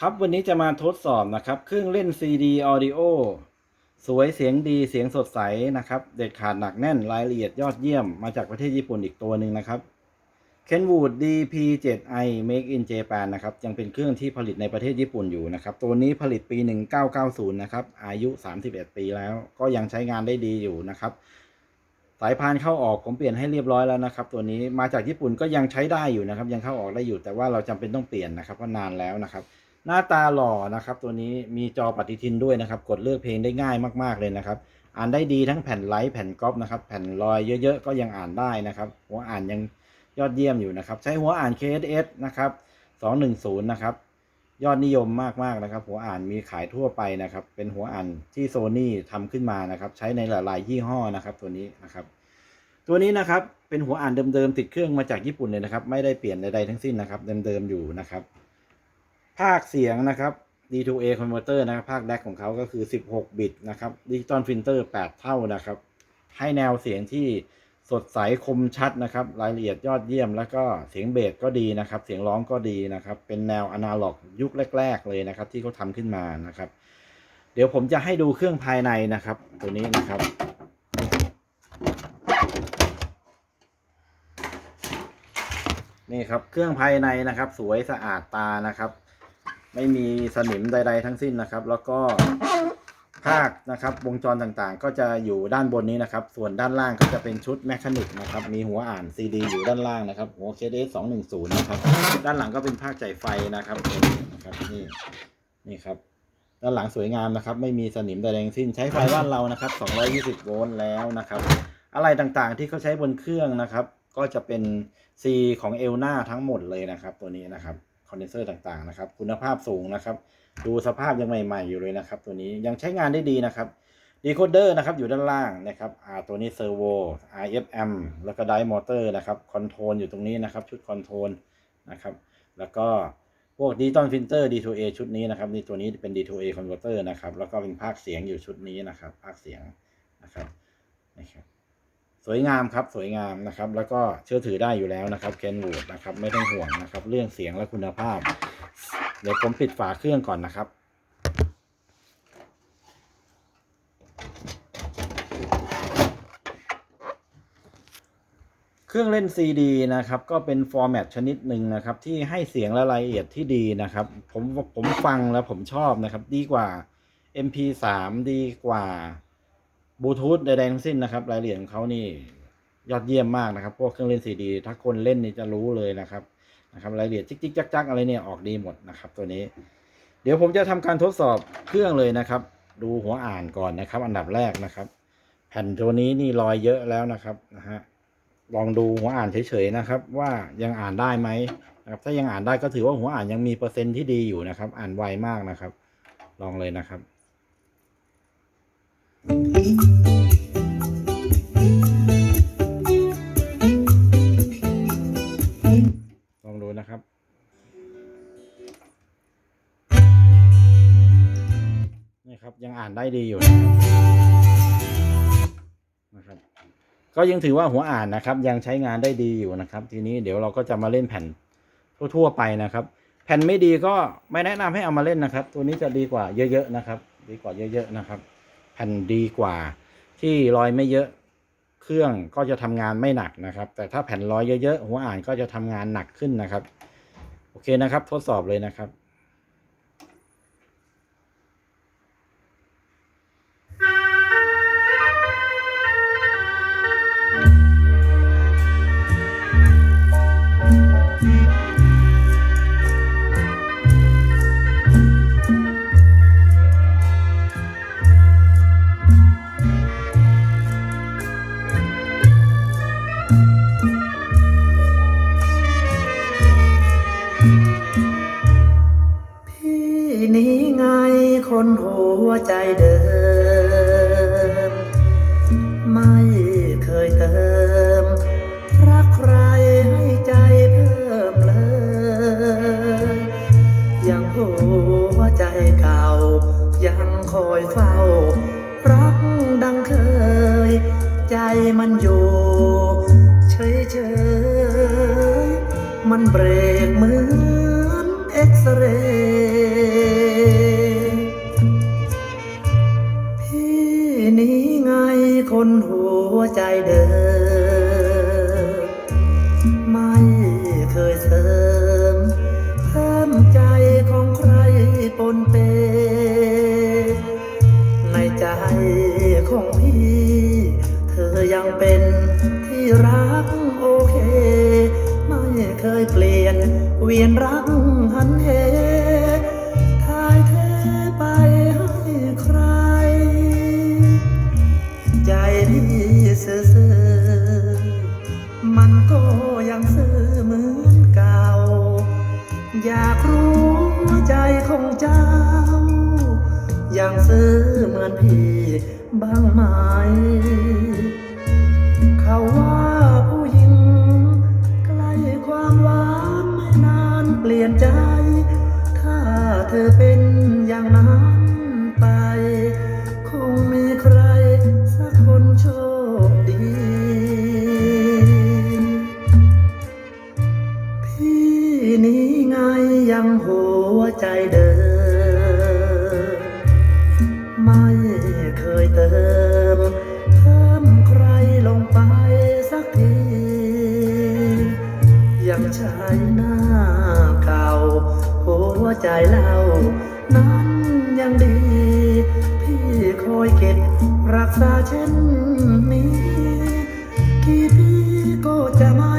ครับวันนี้จะมาทดสอบนะครับเครื่องเล่น CD Audio สวยเสียงดีเสียงสดใสนะครับ เด็ดขาดหนักแน่นรายละเอียดยอดเยี่ยมมาจากประเทศญี่ปุ่นอีกตัวหนึ่งนะครับ Kenwood DP7i Make in Japan นะครับ ยังเป็นเครื่องที่ผลิตในประเทศญี่ปุ่นอยู่นะครับ ตัวนี้ผลิตปี 1990 นะครับ อายุ 31 ปีแล้วก็ยังใช้งานได้ดีอยู่นะครับ สายพานเข้าออกผมเปลี่ยนให้เรียบร้อยแล้วนะครับ ตัวนี้มาจากญี่ปุ่นก็ยังใช้ได้อยู่นะครับ ยังเข้าออกได้อยู่แต่ว่าเราจำเป็นต้องเปลี่ยนนะครับเพราะนานแล้วนะครับ หน้าตาหล่อนะครับตัวนี้มีจอปฏิทินด้วยนะครับ กดเลือกเพลงได้ง่ายมาก ๆเลยนะครับ อ่านได้ดีทั้งแผ่นไลท์แผ่นก๊อปนะครับ แผ่นลอยเยอะๆ ก็ยังอ่านได้นะครับ หัวอ่านยังยอดเยี่ยมอยู่นะครับ ใช้หัวอ่าน KSS นะครับ210นะครับ ยอดนิยมมากๆนะครับ หัวอ่านมีขายทั่วไปนะครับ เป็นหัวอ่านที่โซนี่ทำขึ้นมานะครับ ใช้ในหลายๆยี่ห้อนะครับ ตัวนี้นะครับ ตัวนี้นะครับเป็นหัวอ่านเดิมๆติดเครื่องมาจากญี่ปุ่นเลยนะครับ ไม่ได้เปลี่ยนใดๆทั้งสิ้นนะครับ เดิมๆอยู่นะครับ ภาคเสียงนะครับ D2A converter นะครับ ภาคแดกของเขาก็คือ 16 บิตนะครับ Digital Filter 8เท่านะครับ ให้แนวเสียงที่สดใสคมชัดนะครับ รายละเอียดยอดเยี่ยม แล้วก็เสียงเบสก็ดีนะครับ เสียงร้องก็ดีนะครับ เป็นแนวอนาล็อกยุคแรก ๆ เลยนะครับ ที่เขาทำขึ้นมานะครับ เดี๋ยวผมจะให้ดูเครื่องภายในนะครับ ตัวนี้นะครับ นี่ครับเครื่องภายในนะครับ สวยสะอาดตานะครับ ไม่มีสนิมใด ๆ ทั้งสิ้นนะครับ แล้วก็ภาคนะครับ วงจรต่างๆ ก็จะอยู่ด้านบนนี้นะครับ ส่วนด้านล่างก็จะเป็นชุดแมคานิกนะครับ มีหัวอ่าน CD อยู่ด้านล่างนะครับ หัว KDS 210นะครับ ด้านหลังก็เป็นภาคจ่ายไฟนะครับนี้นะครับนี่นี่ครับ ด้านหลังสวยงามนะครับ ไม่มีสนิมใดๆทั้งสิ้น ใช้ไฟบ้านเรานะครับ220โวลต์แล้วนะครับ อะไรต่างๆที่เขาใช้บนเครื่องนะครับ ก็จะเป็น C ของเอลนาทั้งหมดเลยนะครับ ตัวนี้นะครับ คอนเดนเซอร์ต่างๆนะครับ คุณภาพสูงนะครับ ดูสภาพยังใหม่ ๆ อยู่เลยนะครับ ตัวนี้ยังใช้งานได้ดีนะครับดีโคเดอร์นะครับอยู่ด้านล่างนะครับอ่าตัวนี้เซอร์โว RFM แล้วก็ไดมอเตอร์นะครับคอนโทรลอยู่ตรงนี้นะครับ ชุดคอนโทรลนะครับ แล้วก็พวกดิจิตอลฟิลเตอร์ D2A ชุดนี้นะครับนี่ตัวนี้เป็น D2A converter นะครับ แล้วก็เป็นภาคเสียงอยู่ชุดนี้นะครับ ภาคเสียงนะครับนะครับ สวยงามครับสวยงามนะครับ แล้วก็เชื่อถือได้อยู่แล้วนะครับเคนวูดนะครับไม่ต้องห่วงนะครับ เรื่องเสียงและคุณภาพ เดี๋ยวผมปิดฝาเครื่องก่อนนะครับเครื่องเล่น CD นะครับ ก็เป็นฟอร์แมตชนิดหนึ่งนะครับ ที่ให้เสียงและรายละเอียดที่ดีนะครับ ผมผมฟังแล้วผมชอบนะครับ ดีกว่า MP3 ดีกว่า บลูทูธใดๆทั้งสิ้นนะครับ รายละเอียดของเขานี่ยอดเยี่ยมมากนะครับ พวกเครื่องเล่น CD ถ้าคนเล่นนี่จะรู้เลยนะครับนะครับ รายละเอียดจิกๆจักๆอะไรเนี่ยออกดีหมดนะครับ ตัวนี้ เดี๋ยวผมจะทำการทดสอบเครื่องเลยนะครับ ดูหัวอ่านก่อนนะครับ อันดับแรกนะครับ แผ่นตัวนี้นี่รอยเยอะแล้วนะครับนะฮะลองดูหัวอ่านเฉยๆนะครับ ว่ายังอ่านได้ไหมนะครับ ถ้ายังอ่านได้ก็ถือว่าหัวอ่านยังมีเปอร์เซ็นต์ที่ดีอยู่นะครับ อ่านไวมากนะครับ ลองเลยนะครับ ลองดูนะครับนี่ครับยังอ่านได้ดีอยู่นะครับ ก็ยังถือว่าหัวอ่านนะครับ ยังใช้งานได้ดีอยู่นะครับ ทีนี้เดี๋ยวเราก็จะมาเล่นแผ่นทั่วๆไปนะครับ แผ่นไม่ดีก็ไม่แนะนำให้เอามาเล่นนะครับ ตัวนี้จะดีกว่าเยอะๆนะครับ ดีกว่าเยอะ ๆ นะครับ แผ่นดีกว่า ที่รอยไม่เยอะเครื่องก็จะทำงานไม่หนักนะครับ แต่ถ้าแผ่นรอยเยอะๆหัวอ่านก็จะทำงานหนักขึ้นนะครับ โอเคนะครับ ทดสอบเลยนะครับ หัวใจเดิม ไม่เคยเติม รักใครให้ใจเพิ่มเลย ยังหัวใจเก่า ยังคอยเฝ้า รักดังเคย ใจมันอยู่เฉยเฉยๆมันเบรกเหมือนเอ็กซเรย์ นเป ในใจของพี่ เธอยังเป็นที่รักโอเค ไม่เคยเปลี่ยนเวียนรักหันเห อนพี่บ้างไหม เขาว่าผู้หญิงใกล้ความหวานไม่นานเปลี่ยนใจ ถ้าเธอเป็นอย่างนั้น ชายหน้าเก่า หัวใจเรานั้นยังดี พี่คอยเก็บรักษาเช่นนี้ กี่ปีก็จะไม่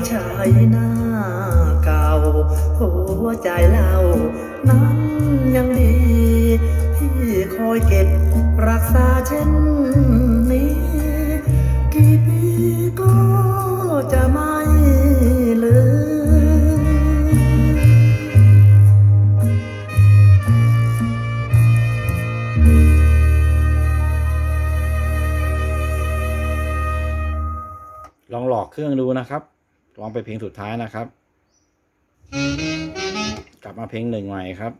ยังใช้หน้าเก่า หัวใจเรานั้นยังดี พี่คอยเก็บรักษาเช่นนี้ กี่ปีก็จะไม่ลืมลองหลอกเครื่องดูนะครับ ลองไปเพลงสุดท้ายนะครับ กลับมาเพลงหนึ่งใหม่ครับ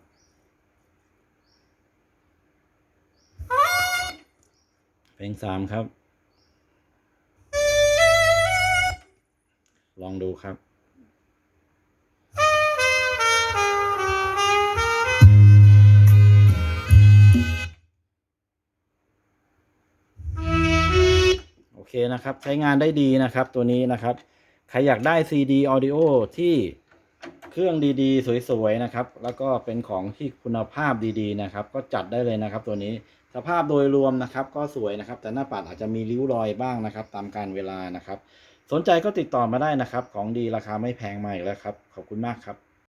เพลงสามครับ ลองดูครับโอเคนะครับ ใช้งานได้ดีนะครับตัวนี้นะครับ ใครอยากได้ CD Audio ที่เครื่องดีๆ สวยๆ นะครับ แล้วก็เป็นของที่คุณภาพดีๆ นะครับ ก็จัดได้เลยนะครับ ตัวนี้สภาพโดยรวมนะครับ ก็สวยนะครับ แต่หน้าปัดอาจจะมีริ้วรอยบ้างนะครับ ตามการเวลานะครับ สนใจก็ติดต่อมาได้นะครับ ของดีราคาไม่แพงมาอีกแล้วครับ ขอบคุณมากครับ